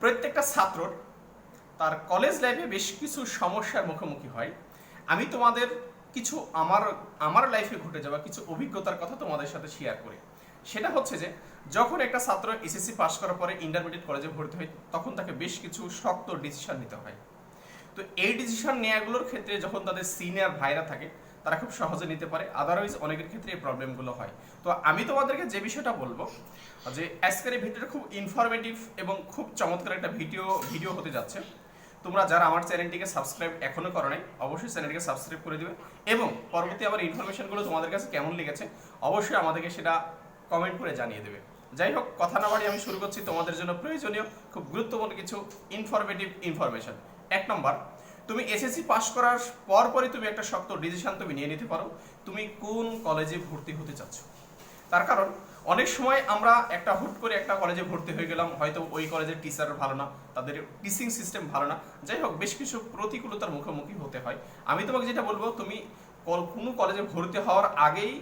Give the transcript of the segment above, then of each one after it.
প্রত্যেকটা ছাত্রর তার কলেজ লাইফে বেশ কিছু সমস্যার মুখোমুখি হয়। আমি তোমাদের কিছু আমার আমার লাইফে ঘটে যাওয়া কিছু অভিজ্ঞতার কথা তোমাদের সাথে শেয়ার করি। সেটা হচ্ছে যে, যখন একটা ছাত্র এসএসসি পাশ করার পরে ইন্টারমিডিয়েট কলেজে ভর্তি হয়, তখন তাকে বেশ কিছু শক্ত ডিসিশন নিতে হয়। তো এই ডিসিশন নেওয়াগুলোর ক্ষেত্রে যখন তাদের সিনিয়র ভাইরা থাকে তারা খুব সহজে নিতে পারে আদারওয়াইজ অনেকের ক্ষেত্রে এই প্রবলেমগুলো হয়। তো আমি তোমাদেরকে যে বিষয়টা বলব, যে আজকের এই ভিডিওটা খুব ইনফরমেটিভ এবং খুব চমৎকার একটা ভিডিও ভিডিও হতে যাচ্ছে। তোমরা যারা আমার চ্যানেলটিকে সাবস্ক্রাইব এখনও করো নাই, অবশ্যই চ্যানেলটিকে সাবস্ক্রাইব করে দিবে এবং পরবর্তী আমার ইনফরমেশনগুলো তোমাদের কাছে কেমন লেগেছে, অবশ্যই আমাদেরকে সেটা কমেন্ট করে জানিয়ে দেবে। যাই হোক, কথা না বাড়ি আমি শুরু করছি তোমাদের জন্য প্রয়োজনীয়, খুব গুরুত্বপূর্ণ কিছু ইনফরমেটিভ ইনফরমেশন এক নম্বর তুমি এসএসসি পাস করার পর পরই তুমি একটা শক্ত ডিসিশন তুমি নিয়ে নিতে পারো। তুমি কোন কলেজে ভর্তি হতে চাচ্ছ? তার কারণ, অনেক সময় আমরা একটা হুট করে একটা কলেজে ভর্তি হয়ে গেলাম, হয়তো ওই কলেজের টিচার ভালো না, তাদের টিচিং সিস্টেম ভালো না। যাই হোক, বেশ কিছু প্রতিকূলতার মুখোমুখি হতে হয়। আমি তোমাকে যেটা বলব, তুমি কোনো কলেজে ভর্তি হওয়ার আগেই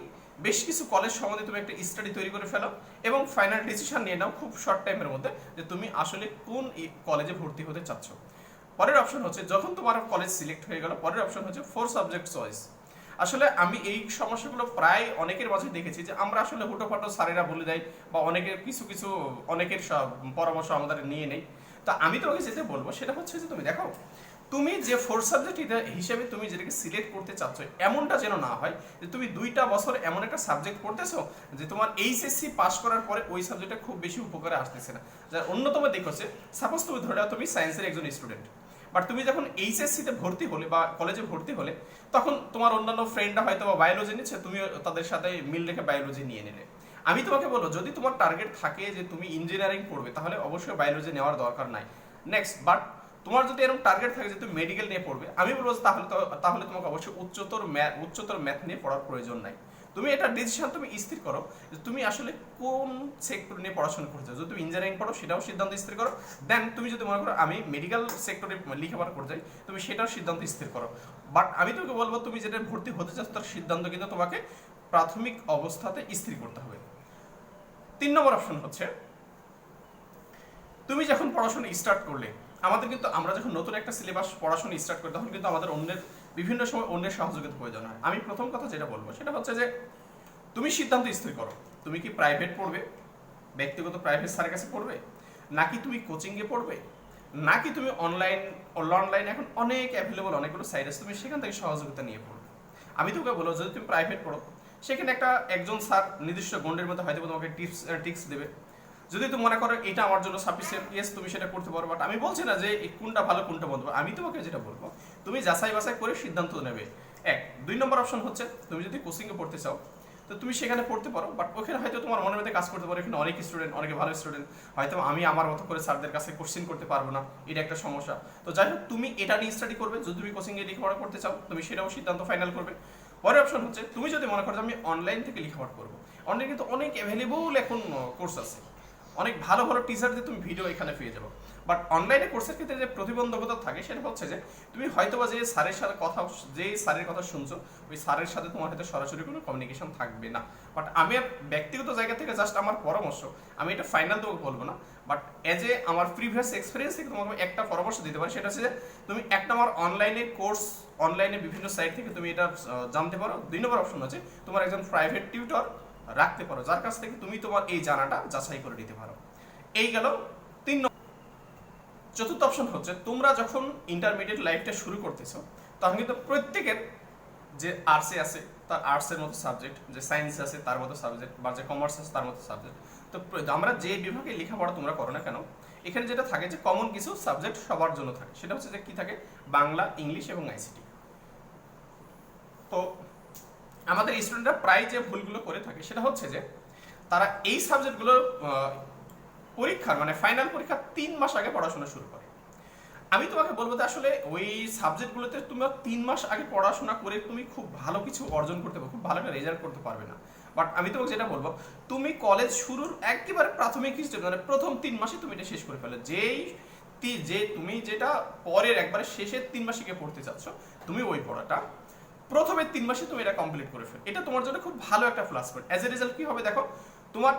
বেশ কিছু কলেজ সম্বন্ধে তুমি একটা স্টাডি তৈরি করে ফেলো এবং ফাইনাল ডিসিশন নিয়ে নাও খুব শর্ট টাইমের মধ্যে যে তুমি আসলে কোন কলেজে ভর্তি হতে চাচ্ছ। পরের অপশন হচ্ছে যখন তোমার কলেজ সিলেক্ট হয়ে গেল, পরের অপশন হচ্ছে ফোর সাবজেক্ট চয়েস আসলে আমি এই সমস্যাগুলো প্রায় অনেকের মাঝে দেখেছি যে আমরা আসলে হুটোফাটো স্যারেরা বলে দেয় বা অনেকের কিছু কিছু, অনেকের পরামর্শ আমাদের নিয়ে নেই। তো আমি তোমাকে যেটা বলব সেটা হচ্ছে যে তুমি দেখো, তুমি যে ফোর সাবজেক্ট হিসেবে তুমি যেটাকে সিলেক্ট করতে চাচ্ছ, এমনটা যেন না হয় যে তুমি দুইটা বছর এমন একটা সাবজেক্ট পড়তেছো যে তোমার এইচএসসি পাস করার পরে ওই সাবজেক্টটা খুব বেশি উপকারে আসতেছে না। যার অন্যতম দিক হচ্ছে সাপোজ তুমি ধরে তুমি সায়েন্সের একজন স্টুডেন্ট বাট তুমি যখন এইচএসসিতে ভর্তি হলে বা কলেজে ভর্তি হলে, তখন তোমার অন্যান্য ফ্রেন্ডরা হয়তো বা বায়োলজি নিচ্ছে তুমি তাদের সাথে মিল রেখে বায়োলজি নিয়ে নিলে আমি তোমাকে বলব, যদি তোমার টার্গেট থাকে যে তুমি ইঞ্জিনিয়ারিং পড়বে, তাহলে অবশ্যই বায়োলজি নেওয়ার দরকার নাই। নেক্সট বাট তোমার যদি এরকম টার্গেট থাকে যে তুমি মেডিকেল নিয়ে পড়বে, আমি বলব তাহলে তাহলে তোমাকে অবশ্যই উচ্চতর ম্যাথ উচ্চতর ম্যাথ নিয়ে পড়ার প্রয়োজন নাই। তুমি এটা ডিসিশন তুমি স্থির করো যে তুমি আসলে কোন সেক্টর নিয়ে পড়াশোনা করতে চাও যদি তুমি ইঞ্জিনিয়ারিং পড়ো, সেটাও সিদ্ধান্ত স্থির করো। দেন তুমি যদি মনে করো আমি মেডিকেল সেক্টরে লেখাপড়া করতে চাই, তুমি সেটাও সিদ্ধান্ত স্থির করো। বাট আমি তোমাকে বলব, তুমি যেটা ভর্তি হতে চাচ্ছ, তার সিদ্ধান্ত কিন্তু তোমাকে প্রাথমিক অবস্থাতে স্থির করতে হবে। তিন নম্বর অপশন হচ্ছে, তুমি যখন পড়াশোনা স্টার্ট করলে, আমাদের কিন্তু আমরা যখন নতুন একটা সিলেবাস পড়াশোনা স্টার্ট করি, তখন কিন্তু আমাদের অন্যের বিভিন্ন সময় অন্যের সহযোগিতা প্রয়োজন হয়। আমি প্রথম কথা যেটা বলব, সেটা হচ্ছে যে তুমি সিদ্ধান্ত স্থির করো। তুমি কি প্রাইভেট পড়বে? ব্যক্তিগত প্রাইভেট স্যারের কাছে পড়বে? নাকি তুমি কোচিংয়ে পড়বে? নাকি তুমি অনলাইন অনলাইন এখন অনেক অ্যাভেলেবল অনেকগুলো সাইট আছে, তুমি সেখান থেকে সহযোগিতা নিয়ে পড়বে আমি তোকে বলব, যদি তুমি প্রাইভেট পড়ো, সেখানে একটা একজন স্যার, নির্দিষ্ট গন্ডের মধ্যে হয়তো তোমাকে টিপস টিক্স দেবে। যদি তুমি মনে করো এটা আমার জন্য সাফিসিয়েন্ট ইয়েস তুমি সেটা করতে পারো বাট আমি বলছি না যে কোনটা ভালো, কোনটা বন্ধ আমি তোমাকে যেটা বলব, তুমি যাচাই বাছাই করে সিদ্ধান্ত নেবে। এক, দুই নম্বর অপশন হচ্ছে, তুমি যদি কোচিংয়ে পড়তে চাও, তো তুমি সেখানে পড়তে পারো বাট ওখানে হয়তো তোমার মনের মধ্যে কাজ করতে পারো, এখানে অনেক স্টুডেন্ট অনেকে ভালো স্টুডেন্ট হয়তো আমি আমার মতো করে স্যারদের কাছে কোশ্চেন করতে পারব না, এটা একটা সমস্যা। তো যাই হোক, তুমি এটা নিয়ে স্টাডি করবে, যদি তুমি কোচিংয়ে লেখাপড়া করতে চাও, তুমি সেটাও সিদ্ধান্ত ফাইনাল করবে। পরের অপশন হচ্ছে, তুমি যদি মনে করো আমি অনলাইন থেকে লেখাপড়া করব অনলাইন কিন্তু অনেক অ্যাভেলেবল এখন কোর্স আছে। অনেক ভালো ভালো টিচার দিয়ে তুমি ভিডিও এখানে পেয়ে যাব। বাট অনলাইনে কোর্সের ক্ষেত্রে যে প্রতিবন্ধকতা থাকে, সেটা হচ্ছে যে, তুমি হয়তোবা যে স্যারের সাথে কথা যে স্যারের কথা শুনছো, ওই স্যারের সাথে তোমার হয়তো সরাসরি কোনো কমিউনিকেশন থাকবে না। বাট আমি ব্যক্তিগত জায়গা থেকে জাস্ট আমার পরামর্শ, আমি এটা ফাইনাল তোমাকে বলব না। বাট এজ এ আমার প্রিভিয়াস এক্সপিরিয়েন্স থেকে তোমাকে একটা পরামর্শ দিতে পারি, সেটা হচ্ছে যে, তুমি একটা আমার অনলাইনে কোর্স অনলাইনে বিভিন্ন সাইট থেকে তুমি এটা জানতে পারো। দুই নম্বর অপশন আছে তোমার একজন প্রাইভেট টিউটর রাখতে পারো। যার কাছ থেকে তুমি তোমার এই জানাটা যাচাই করে নিতে পারো। এই গেল তিন চতুর্থ অপশন হচ্ছে, তোমরা যখন ইন্টারমিডিয়েট লাইফটা শুরু করতেছো, তখন কিন্তু প্রত্যেকের যে আর্টসে আছে, তার আর্টসের মতো সাবজেক্ট যে সায়েন্স আছে, তার মতো সাবজেক্ট বা যে কমার্স আছে, তার মতো সাবজেক্ট তো আমরা যে বিভাগে লেখাপড়া তোমরা করো না কেন, এখানে যেটা থাকে যে কমন কিছু সাবজেক্ট সবার জন্য থাকে। সেটা হচ্ছে যে কি থাকে? বাংলা, ইংলিশ এবং আইসিটি তো আমাদের স্টুডেন্টরা প্রায় যে ভুলগুলো করে থাকে সেটা হচ্ছে যে তারা এই সাবজেক্টগুলো পরীক্ষার মানে ফাইনাল পরীক্ষার তিন মাস আগে পড়াশোনা শুরু করে। আমি তোমাকে বলব যে আসলে ওই সাবজেক্টগুলোতে তুমি তিন মাস আগে পড়াশোনা করে তুমি খুব ভালো কিছু অর্জন করতে পারবে খুব ভালো একটা রেজাল্ট করতে পারবে না। বাট আমি তোমাকে যেটা বলব, তুমি কলেজ শুরুর একেবারে প্রাথমিক হিসেবে মানে প্রথম তিন মাসে তুমি এটা শেষ করে ফেলো। যেই যে তুমি যেটা পরের একবারে শেষের তিন মাসে গিয়ে পড়তে চাচ্ছ, তুমি ওই পড়াটা প্রথমের তিন মাসে তুমি এটা কমপ্লিট করে ফেলো। এটা তোমার জন্য খুব ভালো একটা plus point as a result কি হবে দেখো, তোমার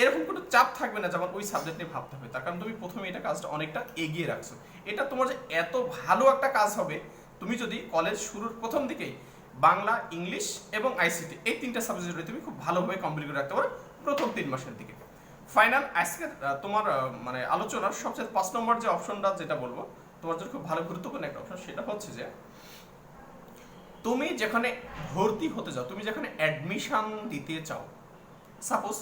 এরকম কোনো চাপ থাকবে না যেমন ওই সাবজেক্ট নিয়ে ভাবতে হবে। তার কারণ তুমি প্রথমে এটা কাজটা অনেকটা এগিয়ে রাখছো। এটা তোমার যে এত ভালো একটা কাজ হবে, তুমি যদি কলেজ শুরুর প্রথম দিকেই বাংলা, ইংলিশ এবং আইসিটি এই তিনটা সাবজেক্টে তুমি খুব ভালোভাবে কমপ্লিট করে রাখতে পারো, প্রথম তিন মাসের দিকে। ফাইনাল আজকে তোমার মানে আলোচনার সবচেয়ে পাঁচ নম্বর যে অপশনটা যেটা বলব, তোমার জন্য খুব ভালো, গুরুত্বপূর্ণ একটা অপশন সেটা হচ্ছে যে তুমি যেখানে ভর্তি হতে যাও তুমি যেখানে অ্যাডমিশন দিতে চাও সাপোজ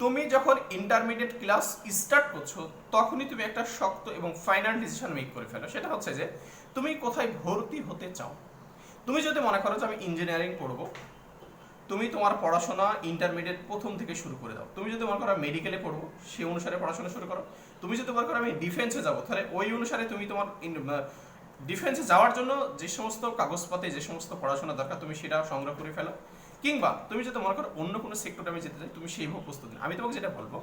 তুমি যখন ইন্টারমিডিয়েট ক্লাস স্টার্ট করছ, তখনই তুমি একটা শক্ত এবং ফাইনাল ডিসিশন মেক করে ফেলো। সেটা হচ্ছে যে, তুমি কোথায় ভর্তি হতে চাও? তুমি যদি মনে করো যে আমি ইঞ্জিনিয়ারিং পড়ব, তুমি তোমার পড়াশোনা ইন্টারমিডিয়েট প্রথম থেকে শুরু করে দাও। তুমি যদি মনে করো মেডিকেলে পড়ব, সেই অনুসারে পড়াশোনা শুরু করো। তুমি যদি মনে করো আমি ডিফেন্সে যাব, তাহলে ওই অনুসারে তুমি তোমার ডিফেন্সে যাওয়ার জন্য যে সমস্ত কাগজপাতি যে সমস্ত পড়াশোনা দরকার, তুমি সেটা সংগ্রহ করে ফেলো। কিংবা তুমি যদি মনে করো অন্য কোনো সেক্টরে আমি যেতে চাই, তুমি সেইভাবে প্রস্তুতি। আমি তোমাকে যেটা বলব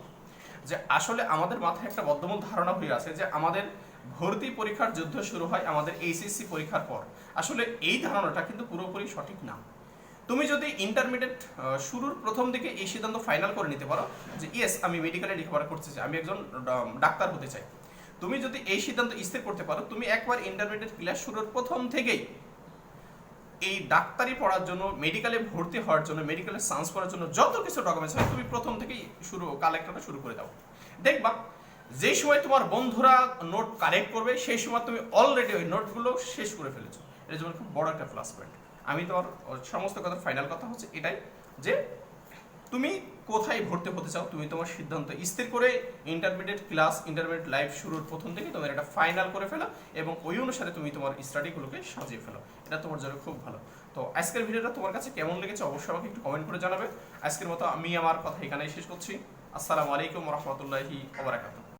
যে আসলে আমাদের মাথায় একটা বদ্ধমূল ধারণা হয়ে আছে যে আমাদের ভর্তি পরীক্ষার যুদ্ধ শুরু হয় আমাদের এইচএসসি পরীক্ষার পর। আসলে এই ধারণাটা কিন্তু পুরোপুরি সঠিক না। তুমি যদি ইন্টারমিডিয়েট শুরুর প্রথম দিকে এই সিদ্ধান্ত ফাইনাল করে নিতে পারো যে ইয়েস আমি মেডিকেলে লেখাপড়া করতে চাই। আমি একজন ডাক্তার হতে চাই। তুমি যদি এই সিদ্ধান্ত স্থির করতে পারো, তুমি একবার ইন্টারমিডিয়েট ক্লাস শুরুর প্রথম থেকেই এই ডাক্তারি পড়ার জন্য মেডিকেলে ভর্তি হওয়ার জন্য মেডিকেলে চান্স করার জন্য যত কিছু ডকুমেন্টস হয় তুমি প্রথম থেকেই শুরু কালেক্টটা শুরু করে দাও। দেখবা যে সময় তোমার বন্ধুরা নোট কালেক্ট করবে, সেই সময় তুমি অলরেডি ওই নোটগুলো শেষ করে ফেলেছো। এটা যেমন খুব বড় একটা প্লাস পয়েন্ট আমি তোমার সমস্ত কথা ফাইনাল কথা হচ্ছে এটাই যে তুমি কোথায় ভর্তি হতে চাও? তুমি তোমার সিদ্ধান্ত স্থির করে ইন্টারমিডিয়েট ক্লাস ইন্টারমিডিয়েট লাইফ শুরুর প্রথম থেকে তোমার এটা ফাইনাল করে ফেলো এবং ওই অনুসারে তুমি তোমার স্টাডিগুলোকে সাজিয়ে ফেলো। এটা তোমার জন্য খুব ভালো। তো আজকের ভিডিওটা তোমার কাছে কেমন লেগেছে অবশ্যই আমাকে একটু কমেন্ট করে জানাবে। আজকের মতো আমি আমার কথা এখানেই শেষ করছি। আসসালামু আলাইকুম রহমতুল্লাহি ওবরাকাতুহ